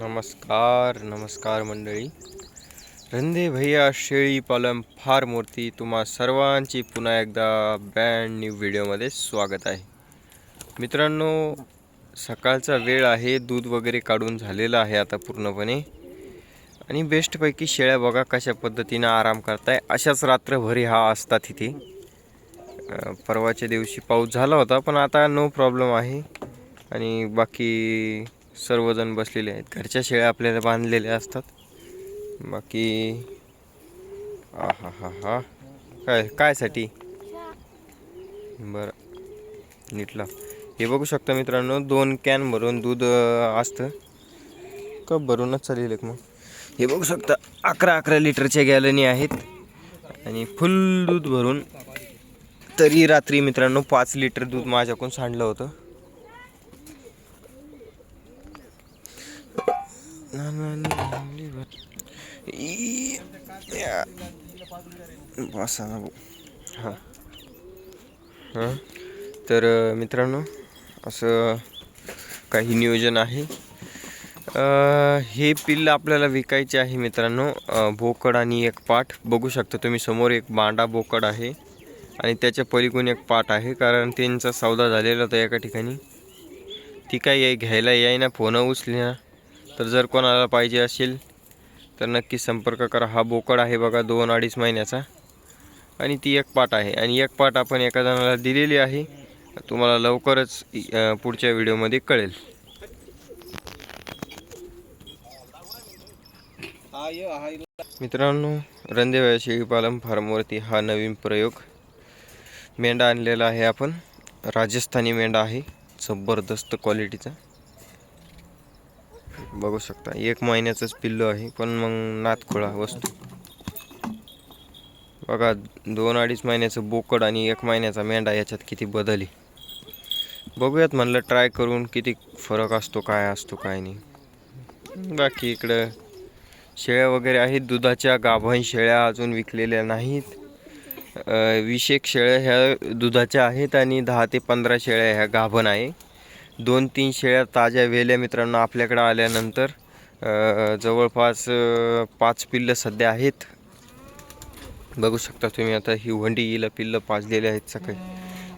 नमस्कार नमस्कार मंडळी. रंदे भैया शेळी पालम फार मूर्ती तुम्हा सर्वांची पुन्हा एकदा ब्रँड न्यू व्हिडिओमध्ये स्वागत आहे. मित्रांनो सकाळचा वेळ आहे दूध वगैरे काढून झालेलं आहे आता पूर्णपणे. आणि बेस्टपैकी शेळ्या बघा कशा पद्धतीनं आराम करताय. अशाच रात्रभरी हा असतात इथे. परवाच्या दिवशी पाऊस झाला होता पण आता नो प्रॉब्लेम आहे. आणि बाकी सर्वजण बसलेले आहेत. घरच्या शेळ्या आपल्याला बांधलेल्या असतात. बाकी हा हा हा हा काय कायसाठी? बरं. नीटला. हे बघू शकता मित्रांनो दोन कॅन भरून दूध असतं. कप भरूनच चालेल एक मग. हे बघू शकता अकरा अकरा लिटरच्या गॅलनी आहेत. आणि फुल दूध भरून तरी रात्री मित्रांनो पाच लिटर दूध माझ्याकडून सांडलं होतं ना, ना, ना, ना, ई, या. बसा ना भाऊ. हां. हां तर मित्रांनो असं काही नियोजन आहे. हे पिल्ल आपल्याला विकायचे आहे मित्रांनो. बोकड आणि एक पाठ बघू शकता तुम्ही समोर एक बांडा बोकड आहे आणि त्याच्या पलीकडून एक पाठ आहे कारण त्यांचा सौदा झालेला होता एका ठिकाणी. ती काय घ्यायला याय ना फोन उचली ना तर जर कोणाला पाहिजे असेल तर नक्की संपर्क करा. हा बोकड आहे बघा दोन अडीच महिन्याचा. आणि ती एक पाट आहे. आणि एक पाट आपण एका जणाला दिलेली आहे तुम्हाला लवकरच पुढच्या व्हिडिओमध्ये कळेल. मित्रांनो रंदेवया शेळीपालन फार्मवरती हा नवीन प्रयोग. मेंढा आणलेला आहे आपण. राजस्थानी मेंढा आहे. जबरदस्त क्वालिटीचा बघू शकता. एक महिन्याचंच पिल्लू आहे पण मग नातखोळा वस्तू. बघा दोन अडीच महिन्याचं बोकड आणि एक महिन्याचा मेंढा याच्यात किती बदल. आहे बघूयात म्हणलं ट्राय करून किती फरक असतो काय असतो काय नाही. बाकी इकडं शेळ्या वगैरे आहेत दुधाच्या गाभण शेळ्या अजून विकलेल्या नाहीत. अ, वीस एक शेळ्या ह्या दुधाच्या आहेत आणि दहा ते पंधरा शेळ्या ह्या गाभण आहे. दोन तीन शेळ्या ताज्या वेल्या मित्रांनो आपल्याकडं आल्यानंतर जवळपास पाच पिल्लं सध्या आहेत. बघू शकता तुम्ही आता ही वंडी हिला पिल्लं पाजलेले आहेत सकाळी.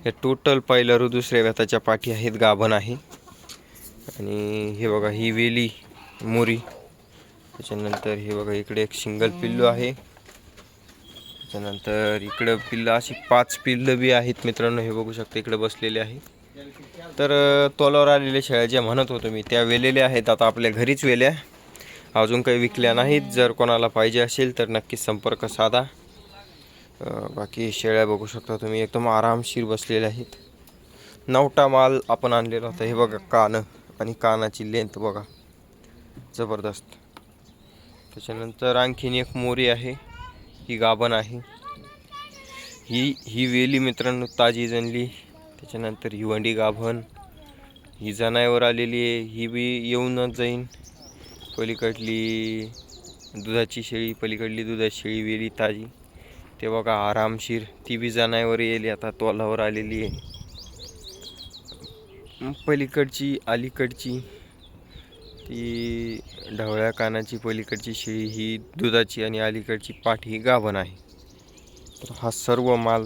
हे टोटल पहिलं दुसऱ्या व्यताच्या पाठी आहेत गाभण आहे. आणि हे बघा ही वेली मोरी. त्याच्यानंतर हे बघा इकडे एक सिंगल पिल्लू आहे. त्याच्यानंतर इकडं पिल्लं अशी पाच पिल्लं बी आहेत मित्रांनो हे बघू शकता इकडे बसलेले आहे. तर तोलावर आलेल्या शेळ्या ज्या म्हणत होतो मी त्या वेलेल्या आहेत. आता आपल्या घरीच वेल्या अजून काही विकल्या नाहीत. जर कोणाला पाहिजे असेल तर नक्की संपर्क साधा. बाकी शेळ्या बघू शकता तुम्ही. एकदम आरामशीर बसलेल्या आहेत. नवटा माल आपण आणलेला होता. हे बघा कानं आणि कानाची लेंथ बघा. जबरदस्त. त्याच्यानंतर आणखीन एक मोरी आहे. ही गाभण आहे. ही ही वेली मित्रांनो ताजी जनली त्याच्यानंतर हिवंडी गाभण ही जनावर आलेली आहे ही बी येऊनच जाईन. पलीकडली दुधाची शेळी पलीकडली दुधाची शेळी वेली ताजी. ते बघा आरामशीर ती बी जनावर येईल आता तोलावर आलेली आहे. पलीकडची अलीकडची ती ढवळ्या कानाची पलीकडची शेळी ही दुधाची आणि अलीकडची पाठ ही गाभण आहे. तर हा सर्व माल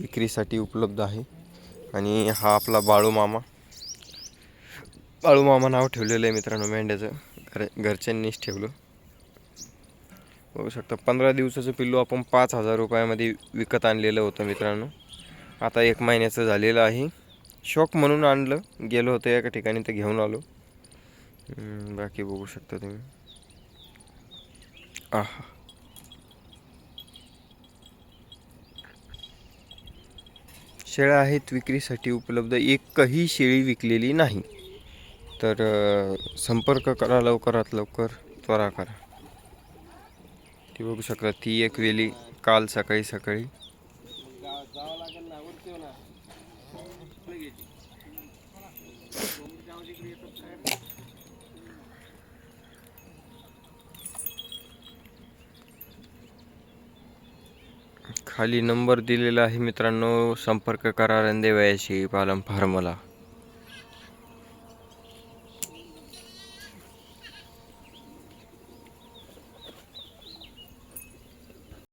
विक्रीसाठी उपलब्ध आहे. आणि हा आपला बाळूमामा बाळूमामा नाव ठेवलेलं आहे मित्रांनो मेंढ्याचं. घर घरच्यांनीच ठेवलं. बघू शकता पंधरा दिवसाचं पिल्लू आपण पाच हजार रुपयामध्ये विकत आणलेलं होतं मित्रांनो. आता एक महिन्याचं झालेलं आहे. शॉक म्हणून आणलं. गेलो होतो एका ठिकाणी तर घेऊन आलो. बाकी बघू शकता तुम्ही. आहा. शेळ्या आहेत विक्रीसाठी उपलब्ध एकही शेळी विकलेली नाही. तर संपर्क करा लवकरात लवकर त्वरा करा. ती बघू शकता ती एक वेली काल सकाळी सकाळी. खाली नंबर दिलेला आहे मित्रांनो. संपर्क करा रंदेवयाशी पालम फार्मला